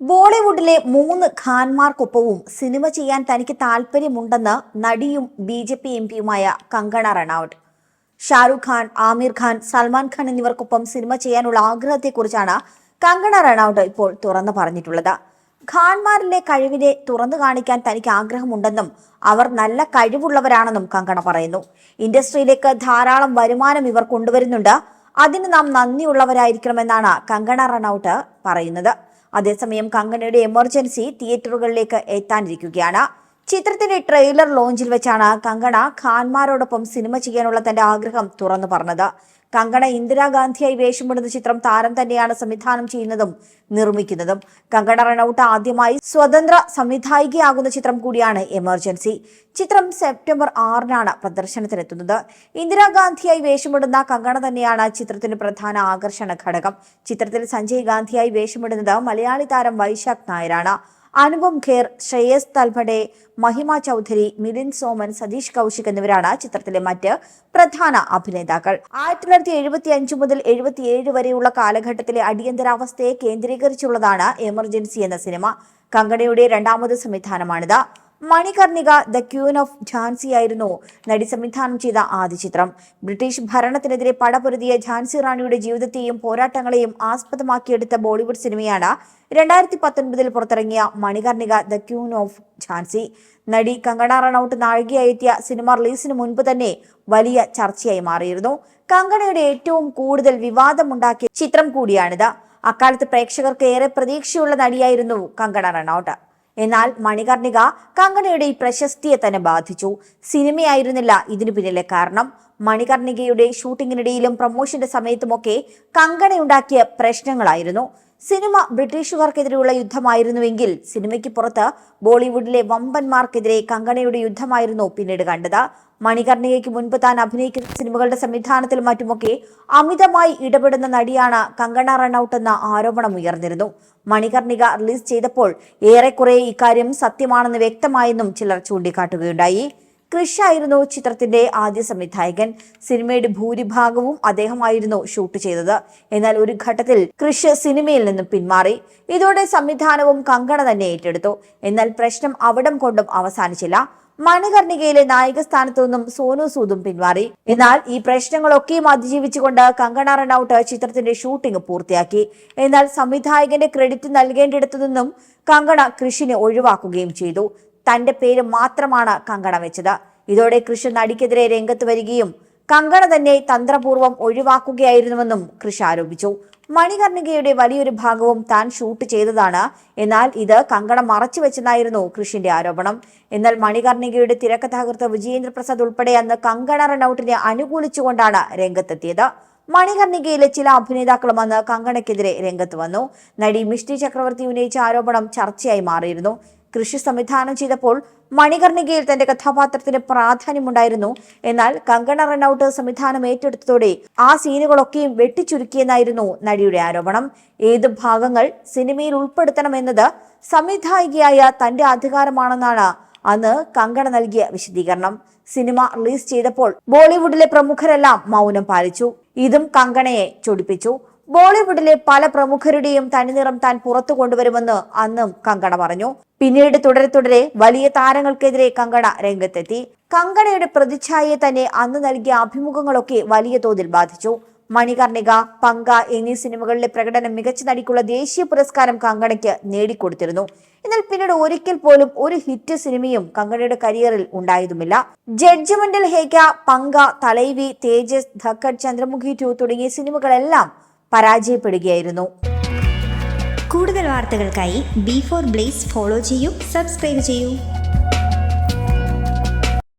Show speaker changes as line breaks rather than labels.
ബോളിവുഡിലെ മൂന്ന് ഖാൻമാർക്കൊപ്പവും സിനിമ ചെയ്യാൻ തനിക്ക് താല്പര്യമുണ്ടെന്ന് നടിയും ബി ജെ പി എം പിയുമായ കങ്കണ റണൌട്ട്. ഷാറുഖ് ഖാൻ ആമിർ ഖാൻ സൽമാൻ ഖാൻ എന്നിവർക്കൊപ്പം സിനിമ ചെയ്യാനുള്ള ആഗ്രഹത്തെക്കുറിച്ചാണ് കങ്കണ റണൌട്ട് ഇപ്പോൾ തുറന്നു പറഞ്ഞിട്ടുള്ളത്. ഖാൻമാരിലെ കഴിവിനെ തുറന്നു കാണിക്കാൻ തനിക്ക് ആഗ്രഹമുണ്ടെന്നും അവർ നല്ല കഴിവുള്ളവരാണെന്നും കങ്കണ പറയുന്നു. ഇൻഡസ്ട്രിയിലേക്ക് ധാരാളം വരുമാനം ഇവർ കൊണ്ടുവരുന്നുണ്ട്. അതിന് നാം നന്ദിയുള്ളവരായിരിക്കണമെന്നാണ് കങ്കണ റണൌട്ട് പറയുന്നത്. അതേസമയം കങ്കണയുടെ എമർജൻസി തിയേറ്ററുകളിലേക്ക് എത്താനിരിക്കുകയാണ്. ചിത്രത്തിന്റെ ട്രെയിലർ ലോഞ്ചിൽ വെച്ചാണ് കങ്കണ ഖാൻമാരോടൊപ്പം സിനിമ ചെയ്യാനുള്ള തന്റെ ആഗ്രഹം തുറന്നു പറഞ്ഞത്. കങ്കണ ഇന്ദിരാഗാന്ധിയായി വേഷമിടുന്ന ചിത്രം താരം തന്നെയാണ് സംവിധാനം ചെയ്യുന്നതും നിർമ്മിക്കുന്നതും. കങ്കണ റണൌട്ട് ആദ്യമായി സ്വതന്ത്ര സംവിധായികയാകുന്ന ചിത്രം കൂടിയാണ് എമർജൻസി. ചിത്രം സെപ്റ്റംബർ ആറിനാണ് പ്രദർശനത്തിനെത്തുന്നത്. ഇന്ദിരാഗാന്ധിയായി വേഷമിടുന്ന കങ്കണ തന്നെയാണ് ചിത്രത്തിന്റെ പ്രധാന ആകർഷണ ഘടകം. ചിത്രത്തിൽ സഞ്ജയ് ഗാന്ധിയായി വേഷമിടുന്നത് മലയാളി താരം വൈശാഖ് നായരാണ്. അനുപം ഖേർ ശ്രേയസ് തൽഭടെ മഹിമ ചൗധരി മിലിൻ സോമൻ സതീഷ് കൗശിക് എന്നിവരാണ് ചിത്രത്തിലെ മറ്റ് പ്രധാന അഭിനേതാക്കൾ. ആയിരത്തി തൊള്ളായിരത്തി എഴുപത്തി അഞ്ച് മുതൽ എഴുപത്തിയേഴ് വരെയുള്ള കാലഘട്ടത്തിലെ അടിയന്തരാവസ്ഥയെ കേന്ദ്രീകരിച്ചുള്ളതാണ് എമർജൻസി എന്ന സിനിമ. കങ്കണയുടെ രണ്ടാമത് സംവിധാനമാണിത്. Manikarnika the queen of Jhansi ആയിരുന്നു നടി സംവിധാനം ചെയ്ത ആദ്യ ചിത്രം. ബ്രിട്ടീഷ് ഭരണത്തിനെതിരെ പടപൊരുതിയ ഝാൻസി റാണിയുടെ ജീവിതത്തെയും പോരാട്ടങ്ങളെയും ആസ്പദമാക്കിയെടുത്ത ബോളിവുഡ് സിനിമയാണ് രണ്ടായിരത്തി പത്തൊൻപതിൽ പുറത്തിറങ്ങിയ Manikarnika the queen of Jhansi. നടി കങ്കണ റണൌട്ട് നാഴികയായി എത്തിയ സിനിമ റിലീസിന് മുൻപ് തന്നെ വലിയ ചർച്ചയായി മാറിയിരുന്നു. കങ്കണയുടെ ഏറ്റവും കൂടുതൽ വിവാദമുണ്ടാക്കിയ ചിത്രം കൂടിയാണിത്. അക്കാലത്ത് പ്രേക്ഷകർക്ക് ഏറെ പ്രതീക്ഷയുള്ള നടിയായിരുന്നു കങ്കണ റണൌട്ട്. എന്നാൽ മണികർണിക കങ്കണയുടെ ഈ പ്രശസ്തിയെ തന്നെ ബാധിച്ചു. സിനിമയായിരുന്നില്ല ഇതിനു പിന്നിലെ കാരണം. മണികർണികയുടെ ഷൂട്ടിങ്ങിനിടയിലും പ്രൊമോഷന്റെ സമയത്തുമൊക്കെ കങ്കണയുണ്ടാക്കിയ പ്രശ്നങ്ങളായിരുന്നു. സിനിമ ബ്രിട്ടീഷുകാർക്കെതിരെയുള്ള യുദ്ധമായിരുന്നുവെങ്കിൽ സിനിമയ്ക്ക് പുറത്ത് ബോളിവുഡിലെ വമ്പന്മാർക്കെതിരെ കങ്കണയുടെ യുദ്ധമായിരുന്നു പിന്നീട് കണ്ടത്. മണികർണികയ്ക്ക് മുൻപ് താൻ അഭിനയിക്കുന്ന സിനിമകളുടെ സംവിധാനത്തിലും മറ്റുമൊക്കെ അമിതമായി ഇടപെടുന്ന നടിയാണ് കങ്കണ റണൌട്ട് എന്ന ആരോപണം ഉയർന്നിരുന്നു. മണികർണിക റിലീസ് ചെയ്തപ്പോൾ ഏറെക്കുറെ ഇക്കാര്യം സത്യമാണെന്ന് വ്യക്തമായെന്നും ചിലർ ചൂണ്ടിക്കാട്ടുകയുണ്ടായി. ക്രിഷ് ആയിരുന്നു ചിത്രത്തിന്റെ ആദ്യ സംവിധായകൻ. സിനിമയുടെ ഭൂരിഭാഗവും അദ്ദേഹമായിരുന്നു ഷൂട്ട് ചെയ്തത്. എന്നാൽ ഒരു ഘട്ടത്തിൽ കൃഷ് സിനിമയിൽ നിന്നും പിന്മാറി. ഇതോടെ സംവിധാനവും കങ്കണ തന്നെ ഏറ്റെടുത്തു. എന്നാൽ പ്രശ്നം അവിടം കൊണ്ടും അവസാനിച്ചില്ല. മണികർണികയിലെ നായിക സ്ഥാനത്തു നിന്നും സോനു സൂദും പിന്മാറി. എന്നാൽ ഈ പ്രശ്നങ്ങളൊക്കെയും അതിജീവിച്ചുകൊണ്ട് കങ്കണ റണൌട്ട് ചിത്രത്തിന്റെ ഷൂട്ടിംഗ് പൂർത്തിയാക്കി. എന്നാൽ സംവിധായകന്റെ ക്രെഡിറ്റ് നൽകേണ്ടിടത്തു നിന്നും കങ്കണ കൃഷിനെ ഒഴിവാക്കുകയും ചെയ്തു. തന്റെ പേര് മാത്രമാണ് കങ്കണ വെച്ചത്. ഇതോടെ കൃഷ നടിക്കെതിരെ രംഗത്ത് വരികയും കങ്കണ തന്നെ തന്ത്രപൂർവം ഒഴിവാക്കുകയായിരുന്നുവെന്നും കൃഷ് ആരോപിച്ചു. മണികർണികയുടെ വലിയൊരു ഭാഗവും താൻ ഷൂട്ട് ചെയ്തതാണ്. എന്നാൽ ഇത് കങ്കണ മറച്ചു വെച്ചെന്നായിരുന്നു കൃഷിന്റെ ആരോപണം. എന്നാൽ മണികർണികയുടെ തിരക്കഥാകൃത്ത് വിജയേന്ദ്ര പ്രസാദ് ഉൾപ്പെടെ അന്ന് കങ്കണ റണൌട്ടിനെ അനുകൂലിച്ചുകൊണ്ടാണ് രംഗത്തെത്തിയത്. മണികർണികയിലെ ചില അഭിനേതാക്കളും അന്ന് കങ്കണയ്ക്കെതിരെ രംഗത്ത് വന്നു. നടി മിഷ്ടി ചക്രവർത്തി ഉന്നയിച്ച ആരോപണം ചർച്ചയായി മാറിയിരുന്നു. കൃഷി സംവിധാനം ചെയ്തപ്പോൾ മണികർണികയിൽ തന്റെ കഥാപാത്രത്തിന് പ്രാധാന്യമുണ്ടായിരുന്നു. എന്നാൽ കങ്കണ റണൌട്ട് സംവിധാനം ഏറ്റെടുത്തതോടെ ആ സീനുകളൊക്കെയും വെട്ടിച്ചുരുക്കിയെന്നായിരുന്നു നടിയുടെ ആരോപണം. ഏത് ഭാഗങ്ങൾ സിനിമയിൽ ഉൾപ്പെടുത്തണമെന്നത് സംവിധായികയായ തന്റെ അധികാരമാണെന്നാണ് അന്ന് കങ്കണ നൽകിയ വിശദീകരണം. സിനിമ റിലീസ് ചെയ്തപ്പോൾ ബോളിവുഡിലെ പ്രമുഖരെല്ലാം മൗനം പാലിച്ചു. ഇതും കങ്കണയെ ചൊടിപ്പിച്ചു. ബോളിവുഡിലെ പല പ്രമുഖരുടെയും തനിനിറം താൻ പുറത്തു കൊണ്ടുവരുമെന്ന് അന്നും കങ്കണ പറഞ്ഞു. പിന്നീട് തുടരെ തുടരെ വലിയ താരങ്ങൾക്കെതിരെ കങ്കണ രംഗത്തെത്തി. കങ്കണയുടെ പ്രതിച്ഛായയെ തന്നെ അന്ന് നൽകിയ അഭിമുഖങ്ങളൊക്കെ വലിയ തോതിൽ ബാധിച്ചു. മണികർണിക പങ്ക എന്നീ സിനിമകളിലെ പ്രകടനം മികച്ച നടിക്കുള്ള ദേശീയ പുരസ്കാരം കങ്കണയ്ക്ക് നേടിക്കൊടുത്തിരുന്നു. എന്നാൽ പിന്നീട് ഒരിക്കൽ പോലും ഒരു ഹിറ്റ് സിനിമയും കങ്കണയുടെ കരിയറിൽ ഉണ്ടായതുമില്ല. ജഡ്ജ്മെന്റൽ ഹേക്ക പങ്ക തലൈവി തേജസ് ധക്കർ ചന്ദ്രമുഖി ടു തുടങ്ങിയ സിനിമകളെല്ലാം പരാജയപ്പെടുകയായിരുന്നു.
കൂടുതൽ വാർത്തകൾക്കായി ബി ഫോർ ബ്ലേസ് ഫോളോ ചെയ്യൂ സബ്സ്ക്രൈബ് ചെയ്യൂ.